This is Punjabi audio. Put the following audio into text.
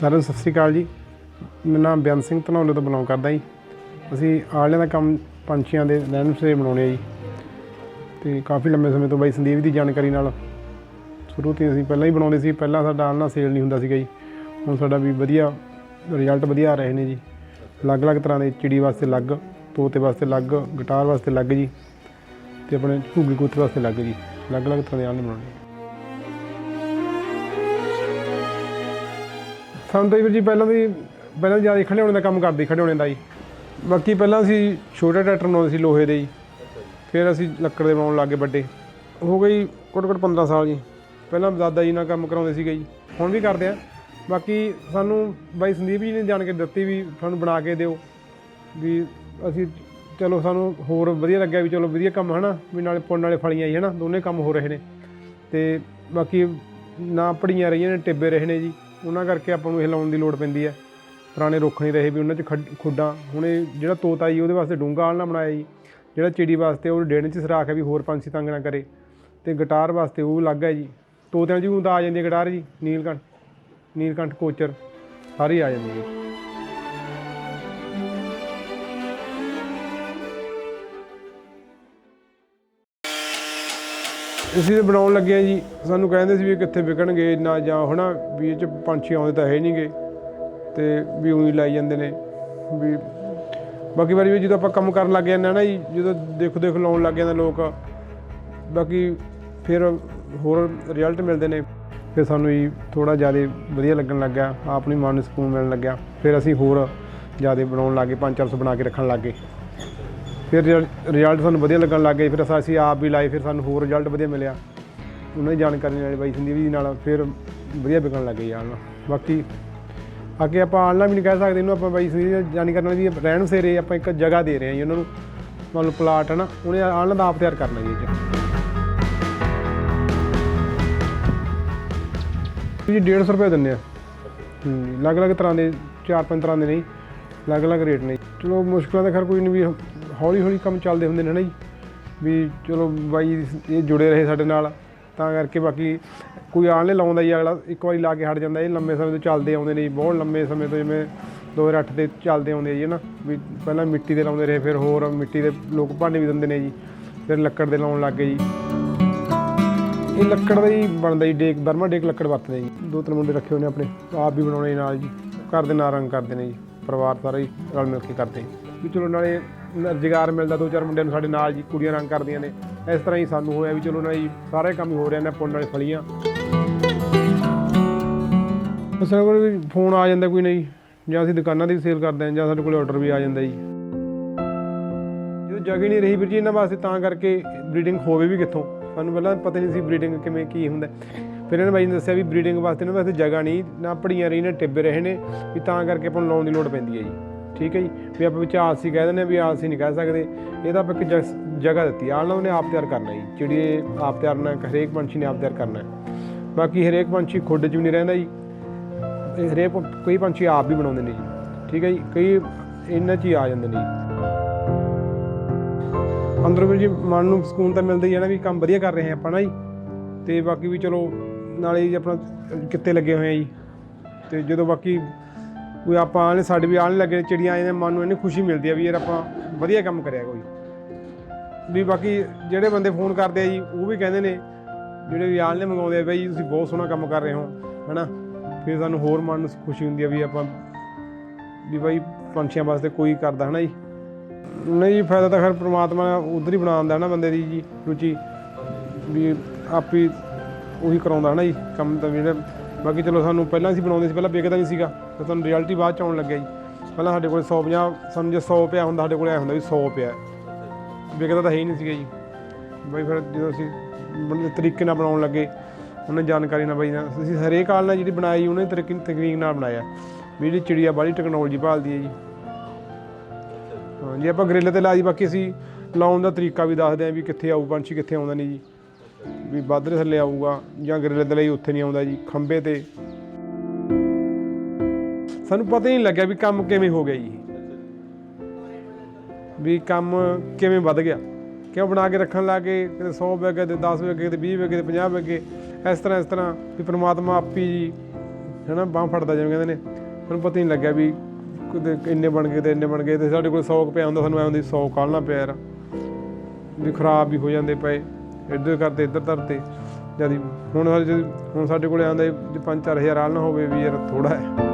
ਸਾਰਿਆਂ ਨੂੰ ਸਤਿ ਸ੍ਰੀ ਅਕਾਲ ਜੀ। ਮੇਰਾ ਨਾਮ ਬਿਆਨ ਸਿੰਘ ਧਨੌਲੇ ਤੋਂ ਬਿਲੋਂਗ ਕਰਦਾ ਜੀ। ਅਸੀਂ ਆਲਿਆਂ ਦਾ ਕੰਮ ਪੰਛੀਆਂ ਦੇ ਰਹਿਣ ਸੇ ਬਣਾਉਣੇ ਆ ਜੀ। ਤੇ ਕਾਫੀ ਲੰਬੇ ਸਮੇਂ ਤੋਂ ਬਾਈ ਸੰਦੀਪ ਦੀ ਜਾਣਕਾਰੀ ਨਾਲ ਸ਼ੁਰੂ ਤੋਂ ਹੀ ਅਸੀਂ ਪਹਿਲਾਂ ਹੀ ਬਣਾਉਂਦੇ ਸੀ। ਪਹਿਲਾਂ ਸਾਡਾ ਆਲਣਾ ਸੇਲ ਨਹੀਂ ਹੁੰਦਾ ਸੀਗਾ ਜੀ। ਹੁਣ ਸਾਡਾ ਵੀ ਵਧੀਆ ਰਿਜ਼ਲਟ ਵਧੀਆ ਆ ਰਹੇ ਨੇ ਜੀ। ਅਲੱਗ-ਅਲੱਗ ਤਰ੍ਹਾਂ ਦੇ ਚਿੜੀ ਵਾਸਤੇ ਅਲੱਗ, ਤੋਤੇ ਵਾਸਤੇ ਅਲੱਗ, ਗਿਟਾਰ ਵਾਸਤੇ ਅਲੱਗ ਜੀ। ਤੇ ਆਪਣੇ ਘੁੱਗੀ ਕਬੂਤਰ ਵਾਸਤੇ ਅਲੱਗ ਜੀ। ਅਲੱਗ-ਅਲੱਗ ਤਰ੍ਹਾਂ ਦੇ ਆਲਣੇ ਬਣਾਉਣੇ ਸਾਨੂੰ ਤਾਂ ਵੀਰ ਜੀ ਪਹਿਲਾਂ ਦੀ ਪਹਿਲਾਂ ਜ਼ਿਆਦਾ ਖੜਿਆਉਣੇ ਦਾ ਕੰਮ ਕਰਦੇ ਖੜਿਆਉਣੇ ਦਾ ਜੀ। ਬਾਕੀ ਪਹਿਲਾਂ ਅਸੀਂ ਛੋਟੇ ਟਰੈਕਟਰ ਬਣਾਉਂਦੇ ਸੀ ਲੋਹੇ ਦੇ ਜੀ। ਫਿਰ ਅਸੀਂ ਲੱਕੜ ਦੇ ਬਣਾਉਣ ਲੱਗੇ ਵੱਡੇ। ਹੋ ਗਈ ਘੱਟੋ ਘੱਟ 15 ਸਾਲ ਜੀ। ਪਹਿਲਾਂ ਦਾਦਾ ਜੀ ਨਾਲ ਕੰਮ ਕਰਾਉਂਦੇ ਸੀਗੇ ਜੀ। ਹੁਣ ਵੀ ਕਰਦੇ ਆ। ਬਾਕੀ ਸਾਨੂੰ ਬਾਈ ਸੰਦੀਪ ਜੀ ਨੇ ਜਾਣ ਕੇ ਦਿੱਤੀ ਵੀ ਸਾਨੂੰ ਬਣਾ ਕੇ ਦਿਓ। ਵੀ ਅਸੀਂ ਚਲੋ ਸਾਨੂੰ ਹੋਰ ਵਧੀਆ ਲੱਗਿਆ ਵੀ ਚਲੋ ਵਧੀਆ ਕੰਮ ਹਨਾ। ਵੀ ਨਾਲੇ ਪੁੰਨ ਵਾਲੇ ਫਲੀਆਂ ਜੀ ਹਨਾ। ਦੋਨੇ ਕੰਮ ਹੋ ਰਹੇ ਨੇ। ਤੇ ਬਾਕੀ ਨਾ ਪੜੀਆਂ ਰਹੀਆਂ ਨੇ, ਟਿੱਬੇ ਰਹੇ ਨੇ ਜੀ। ਉਹਨਾਂ ਕਰਕੇ ਆਪਾਂ ਨੂੰ ਇਹ ਲਾਉਣ ਦੀ ਲੋੜ ਪੈਂਦੀ ਹੈ। ਪੁਰਾਣੇ ਰੁੱਖ ਨਹੀਂ ਰਹੇ ਵੀ ਉਹਨਾਂ 'ਚ ਖੱਡ- ਖੁੱਡਾਂ। ਹੁਣ ਇਹ ਜਿਹੜਾ ਤੋਤਾ ਜੀ, ਉਹਦੇ ਵਾਸਤੇ ਡੂੰਘਾ ਆਲਣਾ ਬਣਾਇਆ ਜੀ। ਜਿਹੜਾ ਚਿੜੀ ਵਾਸਤੇ ਉਹ ਡੇਢ ਇੰਚ ਸਰਾਖ ਹੈ ਵੀ ਹੋਰ ਪੰਛੀ ਤੰਗ ਨਾ ਕਰੇ। ਤੇ ਗਿਟਾਰ ਵਾਸਤੇ ਉਹ ਅਲੱਗ ਹੈ ਜੀ। ਤੋਤਿਆਂ 'ਚ ਵੀ ਤਾਂ ਆ ਜਾਂਦੀ ਹੈ ਗਿਟਾਰ ਜੀ, ਨੀਲਕੰਠ। ਨੀਲਕੰਠ ਕੋਚਰ। ਸਾਰੀ ਹੀ ਆ ਜਾਂਦੇ ਜੀ। ਅਸੀਂ ਤੇ ਬਣਾਉਣ ਲੱਗੇ ਆ ਜੀ। ਸਾਨੂੰ ਕਹਿੰਦੇ ਸੀ ਵੀ ਕਿੱਥੇ ਵਿਕਣਗੇ ਨਾ ਜਾਂ ਹਨਾ, ਵੀ ਇਹ ਚ ਪੰਛੀ ਆਉਂਦੇ ਤਾਂ ਹੈ ਨਹੀਂਗੇ। ਤੇ ਵੀ ਉਹੀ ਲਾਈ ਜਾਂਦੇ ਨੇ। ਵੀ ਬਾਕੀ ਵਾਰੀ ਵੀ ਜਦੋਂ ਆਪਾਂ ਕੰਮ ਕਰਨ ਲੱਗ ਜਾਂਦੇ ਆ ਨਾ ਜੀ, ਜਦੋਂ ਦੇਖੋ ਦੇਖ ਲਾਉਣ ਲੱਗ ਜਾਂਦੇ ਲੋਕ, ਬਾਕੀ ਫਿਰ ਹੋਰ ਰਿਜ਼ਲਟ ਮਿਲਦੇ ਨੇ। ਫਿਰ ਸਾਨੂੰ ਜੀ ਥੋੜਾ ਜ਼ਿਆਦਾ ਵਧੀਆ ਲੱਗਣ ਲੱਗਿਆ ਆਪ ਨੂੰ ਮਨ ਨੂੰ ਸਕੂਨ ਮਿਲਣ ਲੱਗਿਆ। ਫਿਰ ਅਸੀਂ ਹੋਰ ਜ਼ਿਆਦਾ ਬਣਾਉਣ ਲੱਗੇ 5-400 ਬਣਾ ਕੇ ਰੱਖਣ ਲੱਗੇ ਫਿਰ ਰਿਜ਼ਲਟ ਸਾਨੂੰ ਵਧੀਆ ਲੱਗਣ ਲੱਗ ਗਏ, ਫਿਰ ਅਸਾਂ- ਅਸੀਂ ਆਪ ਵੀ ਲਾਏ, ਫਿਰ ਸਾਨੂੰ ਹੋਰ ਰਿਜ਼ਲਟ ਵਧੀਆ ਮਿਲਿਆ। ਉਹਨਾਂ ਦੀ ਜਾਣਕਾਰੀ ਨਾਲ ਬਾਈ ਸੰਦੀਪ ਜੀ ਨਾਲ ਫਿਰ ਵਧੀਆ ਵਿਕਣ ਲੱਗ ਲੱਗੇ ਯਾਰ ਬਾਕੀ ਅੱਗੇ ਆਪਾਂ ਆਨਲਾਈਨ ਵੀ ਨਹੀਂ ਕਹਿ ਸਕਦੇ, ਇਹਨੂੰ ਆਪਾਂ ਬਾਈ ਸੰਦੀਪ ਦੀ ਜਾਣਕਾਰੀ ਨਾਲ ਵੀ ਰਹਿਣ ਸੇਰੇ ਆਪਾਂ ਇੱਕ ਜਗ੍ਹਾ ਦੇ ਰਹੇ ਹਾਂ ਜੀ, ਉਹਨਾਂ ਨੂੰ ਮੰਨ ਲਓ ਪਲਾਟ ਹੈ ਨਾ ਉਹਨੇ ਆਨਲਾਈਨ ਦਾ ਆਪ ਤਿਆਰ ਕਰਨਾ ਜੀ ਇਹ 'ਚ। ਜੀ 150 ਰੁਪਏ ਦਿੰਦੇ ਆ। ਅਲੱਗ-ਅਲੱਗ ਤਰ੍ਹਾਂ ਦੇ, ਚਾਰ ਪੰਜ ਤਰ੍ਹਾਂ ਦੇ ਨਹੀਂ, ਅਲੱਗ-ਅਲੱਗ ਰੇਟ ਨੇ। ਚਲੋ ਮੁਸ਼ਕਲਾਂ ਤਾਂ ਖੈਰ ਕੋਈ ਨਹੀਂ ਵੀ ਹੌਲੀ-ਹੌਲੀ ਕੰਮ ਚੱਲਦੇ ਹੁੰਦੇ ਨੇ ਨਾ ਜੀ। ਵੀ ਚਲੋ ਬਾਈ ਇਹ ਜੁੜੇ ਰਹੇ ਸਾਡੇ ਨਾਲ, ਤਾਂ ਕਰਕੇ ਬਾਕੀ ਕੋਈ ਆਣਲੇ ਲਾਉਂਦਾ ਜੀ ਅਗਲਾ, ਇੱਕ ਵਾਰੀ ਲਾ ਕੇ ਹਟ ਜਾਂਦਾ, ਇਹ ਲੰਮੇ ਸਮੇਂ ਤੋਂ ਚੱਲਦੇ ਆਉਂਦੇ ਨੇ ਜੀ, ਬਹੁਤ ਲੰਮੇ ਸਮੇਂ ਤੋਂ ਜਿਵੇਂ 2008 ਦੇ ਚੱਲਦੇ ਆਉਂਦੇ ਆ ਜੀ ਨਾ। ਵੀ ਪਹਿਲਾਂ ਮਿੱਟੀ ਦੇ ਲਾਉਂਦੇ ਰਹੇ, ਫਿਰ ਹੋਰ ਮਿੱਟੀ ਦੇ ਲੋਕ ਭਾਂਡੇ ਵੀ ਦਿੰਦੇ ਨੇ ਜੀ, ਫਿਰ ਲੱਕੜ ਦੇ ਲਾਉਣ ਲੱਗ ਗਏ ਜੀ। ਇਹ ਲੱਕੜ ਦਾ ਹੀ ਬਣਦਾ ਜੀ, ਡੇਕ, ਬਰਮਾ ਡੇਕ ਲੱਕੜ ਵਰਤਦੇ ਜੀ। ਦੋ ਤਿੰਨ ਮੁੰਡੇ ਰੱਖੇ ਹੋਏ ਨੇ ਆਪਣੇ, ਆਪ ਵੀ ਬਣਾਉਣੇ ਨਾਲ ਜੀ, ਘਰ ਦੇ ਨਾਲ ਰੰਗ ਕਰਦੇ ਨੇ ਜੀ, ਪਰਿਵਾਰ ਸਾਰਾ ਹੀ ਰਲ ਮਿਲ ਕੇ ਕਰਦੇ ਵੀ ਚਲੋ ਨਾਲੇ ਰੁਜ਼ਗਾਰ ਮਿਲਦਾ, ਦੋ ਚਾਰ ਮੁੰਡਿਆਂ ਨੂੰ ਸਾਡੇ ਨਾਲ ਜੀ, ਕੁੜੀਆਂ ਰੰਗ ਕਰਦੀਆਂ ਨੇ। ਇਸ ਤਰ੍ਹਾਂ ਹੀ ਸਾਨੂੰ ਹੋਇਆ ਵੀ ਚਲੋ ਨਾ ਜੀ ਸਾਰੇ ਕੰਮ ਹੀ ਹੋ ਰਿਹਾ ਨੇ, ਪੁੰਨ ਵਾਲੇ ਫਲੀਆਂ। ਸਾਡੇ ਕੋਲ ਵੀ ਫੋਨ ਆ ਜਾਂਦਾ ਕੋਈ ਨਹੀਂ, ਜਾਂ ਅਸੀਂ ਦੁਕਾਨਾਂ ਦੀ ਸੇਲ ਕਰਦੇ ਹਾਂ, ਜਾਂ ਸਾਡੇ ਕੋਲ ਆਰਡਰ ਵੀ ਆ ਜਾਂਦਾ ਜੀ। ਜਦੋਂ ਜਗ੍ਹਾ ਨਹੀਂ ਰਹੀ ਵੀਰ ਜੀ ਇਹਨਾਂ ਵਾਸਤੇ, ਤਾਂ ਕਰਕੇ ਬਰੀਡਿੰਗ ਹੋਵੇ ਵੀ ਕਿੱਥੋਂ। ਸਾਨੂੰ ਪਹਿਲਾਂ ਪਤਾ ਨਹੀਂ ਸੀ ਬਰੀਡਿੰਗ ਕਿਵੇਂ ਕੀ ਹੁੰਦਾ। ਫਿਰ ਇਹਨਾਂ ਬਾਈ ਨੇ ਦੱਸਿਆ ਵੀ ਬਰੀਡਿੰਗ ਵਾਸਤੇ ਇਹਨਾਂ ਵਾਸਤੇ ਜਗ੍ਹਾ ਨਹੀਂ, ਨਾ ਪੜੀਆਂ ਰਹੀ ਨੇ, ਟਿੱਬੇ ਰਹੇ ਨੇ, ਵੀ ਤਾਂ ਕਰਕੇ ਆਪਾਂ ਨੂੰ ਲਾਉਣ ਦੀ ਲੋੜ ਪੈਂਦੀ ਹੈ ਜੀ। ਠੀਕ ਹੈ ਜੀ? ਵੀ ਆਪਾਂ ਵਿੱਚ ਆਲਸੀ ਕਹਿ ਦਿੰਦੇ ਹਾਂ ਵੀ ਆਲਸੀ ਨਹੀਂ ਕਹਿ ਸਕਦੇ। ਇਹਦਾ ਆਪਾਂ ਇੱਕ ਜਗ੍ਹਾ ਦਿੱਤੀ। ਆਹ ਨਾ ਉਹਨੇ ਆਪ ਤਿਆਰ ਕਰਨਾ ਜੀ। ਚਿੜੀ ਆਪ ਤਿਆਰ ਕਰਨਾ ਹਰੇਕ ਪੰਛੀ ਨੇ ਆਪ ਤਿਆਰ ਕਰਨਾ। ਬਾਕੀ ਹਰੇਕ ਪੰਛੀ ਖੁੱਡ 'ਚ ਵੀ ਨਹੀਂ ਰਹਿੰਦਾ ਜੀ। ਇਹ ਹਰੇਕ ਕਈ ਪੰਛੀ ਆਪ ਵੀ ਬਣਾਉਂਦੇ ਨੇ ਜੀ। ਠੀਕ ਹੈ ਜੀ? ਕਈ ਇਹਨਾਂ 'ਚ ਹੀ ਆ ਜਾਂਦੇ ਨੇ ਜੀ। ਅੰਦਰੋਂ ਵੀ ਜੀ ਮਨ ਨੂੰ ਸਕੂਨ ਤਾਂ ਮਿਲਦਾ ਹੀ ਹੈ ਨਾ ਵੀ ਕੰਮ ਵਧੀਆ ਕਰ ਰਹੇ ਹਾਂ ਆਪਾਂ ਨਾ ਜੀ। ਤੇ ਬਾਕੀ ਵੀ ਚਲੋ, ਨਾਲੇ ਜੀ ਆਪਣਾ ਕਿੱਤੇ ਲੱਗੇ ਹੋਏ ਆ ਜੀ। ਤੇ ਜਦੋਂ ਬਾਕੀ ਕੋਈ ਆਪਾਂ ਆਲੇ ਸਾਡੇ ਵੀ ਆਲੇ ਲੱਗੇ ਚਿੜੀਆਂ ਆਏ ਨੇ ਮਨ ਨੂੰ ਇੰਨੀ ਖੁਸ਼ੀ ਮਿਲਦੀ ਆ ਵੀ ਯਾਰ ਆਪਾਂ ਵਧੀਆ ਕੰਮ ਕਰਿਆ ਕੋਈ। ਵੀ ਬਾਕੀ ਜਿਹੜੇ ਬੰਦੇ ਫੋਨ ਕਰਦੇ ਆ ਜੀ, ਉਹ ਵੀ ਕਹਿੰਦੇ ਨੇ, ਜਿਹੜੇ ਵੀ ਆਲੇ ਮੰਗਾਉਂਦੇ ਆ, ਬਈ ਤੁਸੀਂ ਬਹੁਤ ਸੋਹਣਾ ਕੰਮ ਕਰ ਰਹੇ ਹੋ, ਹਨਾ? ਫਿਰ ਸਾਨੂੰ ਹੋਰ ਮਨ ਨੂੰ ਖੁਸ਼ੀ ਹੁੰਦੀ ਆ ਵੀ ਆਪਾਂ ਵੀ ਬਾਈ ਪੰਛੀਆਂ ਵਾਸਤੇ ਕੋਈ ਕਰਦਾ, ਹਨਾ ਜੀ? ਨਹੀਂ ਜੀ, ਫਾਇਦਾ ਤਾਂ ਖੈਰ ਪ੍ਰਮਾਤਮਾ ਉਧਰ ਹੀ ਬਣਾਉਂਦਾ ਨਾ ਬੰਦੇ ਦੀ ਜੀ, ਰੁਚੀ, ਵੀ ਆਪੀ ਉਹੀ ਕਰਾਉਂਦਾ, ਹਨਾ ਜੀ, ਕੰਮ ਤਾਂ ਜਿਹੜਾ ਬਾਕੀ ਚਲੋ ਸਾਨੂੰ ਪਹਿਲਾਂ ਅਸੀਂ ਬਣਾਉਂਦੇ ਸੀ, ਪਹਿਲਾਂ ਵਿਕਦਾ ਨਹੀਂ ਸੀਗਾ, ਤੇ ਤੁਹਾਨੂੰ ਰਿਐਲਿਟੀ ਬਾਅਦ ਚ ਆਉਣ ਲੱਗਿਆ ਜੀ। ਪਹਿਲਾਂ ਸਾਡੇ ਕੋਲ 150 ਸਾਨੂੰ ਜੇ 100 ਪਿਆ ਹੁੰਦਾ, ਸਾਡੇ ਕੋਲ ਐ ਹੁੰਦਾ ਵੀ 100 ਪਿਆ। ਵਿਕਦਾ ਤਾਂ ਹੈ ਹੀ ਨਹੀਂ ਸੀਗਾ ਜੀ। ਬਈ ਫਿਰ ਜਦੋਂ ਅਸੀਂ ਤਰੀਕੇ ਨਾਲ ਬਣਾਉਣ ਲੱਗੇ, ਉਹਨੇ ਜਾਣਕਾਰੀ ਨਾਲ ਬਈ ਅਸੀਂ ਹਰੇਕ ਹਾਲ ਨਾਲ ਜਿਹੜੀ ਬਣਾਈ, ਉਹਨੇ ਤਰੀਕੇ, ਤਕਨੀਕ ਨਾਲ ਬਣਾਇਆ। ਵੀ ਜਿਹੜੀ ਚਿੜੀਆ ਬਾਹਲੀ ਟੈਕਨੋਲੋਜੀ ਭਾਲਦੀ ਹੈ ਜੀ। ਹਾਂ, ਜੇ ਆਪਾਂ ਗ੍ਰਿਲ ਤੇ ਲਾ ਜੀ ਬਾਕੀ ਅਸੀਂ ਲਾਉਣ ਦਾ ਤਰੀਕਾ ਵੀ ਦੱਸਦੇ ਆਂ ਵੀ ਕਿੱਥੇ ਆਊ ਪੰਛੀ, ਕਿੱਥੇ ਆਉਂਦਾ ਨਹੀਂ ਜੀ। ਵੀ ਬਾਦਰੇ ਥੱਲੇ ਆਊਗਾ ਜਾਂ ਗਰਿੱਲ ਦੇ ਲਈ ਉੱਥੇ ਨਹੀਂ ਆਉਂਦਾ ਜੀ ਖੰਬੇ ਤੇ। ਸਾਨੂੰ ਪਤਾ ਹੀ ਨਹੀਂ ਲੱਗਿਆ ਵੀ ਕੰਮ ਕਿਵੇਂ ਹੋ ਗਿਆ ਜੀ। ਵੀ ਕੰਮ ਕਿਵੇਂ ਵੱਧ ਗਿਆ। ਕਿਉਂ ਬਣਾ ਕੇ ਰੱਖਣ ਲੱਗੇ ਕਿਤੇ 100 ਬੈਗੇ ਤੇ 10 ਬੈਗੇ ਤੇ 20 ਬੈਗੇ ਤੇ 50 ਬੈਗੇ ਇਸ ਤਰ੍ਹਾਂ ਇਸ ਤਰ੍ਹਾਂ ਵੀ ਪ੍ਰਮਾਤਮਾ ਆਪੀ ਜੀ, ਹਨਾ, ਬਾਹ ਫੜਦਾ ਜਿਵੇਂ ਕਹਿੰਦੇ ਨੇ। ਸਾਨੂੰ ਪਤਾ ਹੀ ਨਹੀਂ ਲੱਗਿਆ ਵੀ ਕਿਤੇ ਇੰਨੇ ਬਣ ਗਏ ਤੇ ਇੰਨੇ ਬਣ ਗਏ, ਤੇ ਸਾਡੇ ਕੋਲ 100 ਪਿਆ ਆਉਂਦਾ ਸਾਨੂੰ ਐਂ ਹੁੰਦੀ 100 ਕਾਲਣਾ ਪਿਆ ਯਾਰ। ਵੀ ਖਰਾਬ ਵੀ ਹੋ ਜਾਂਦੇ ਪਏ। ਇੱਧਰ ਕਰਦੇ, ਇੱਧਰ ਧਰਤੇ। ਜਦ ਹੁਣ ਹੁਣ ਸਾਡੇ ਕੋਲੇ ਆਂਦਾ 5-4000 ਆਲ ਨਾ ਹੋਵੇ ਵੀ ਯਾਰ ਥੋੜਾ ਹੈ।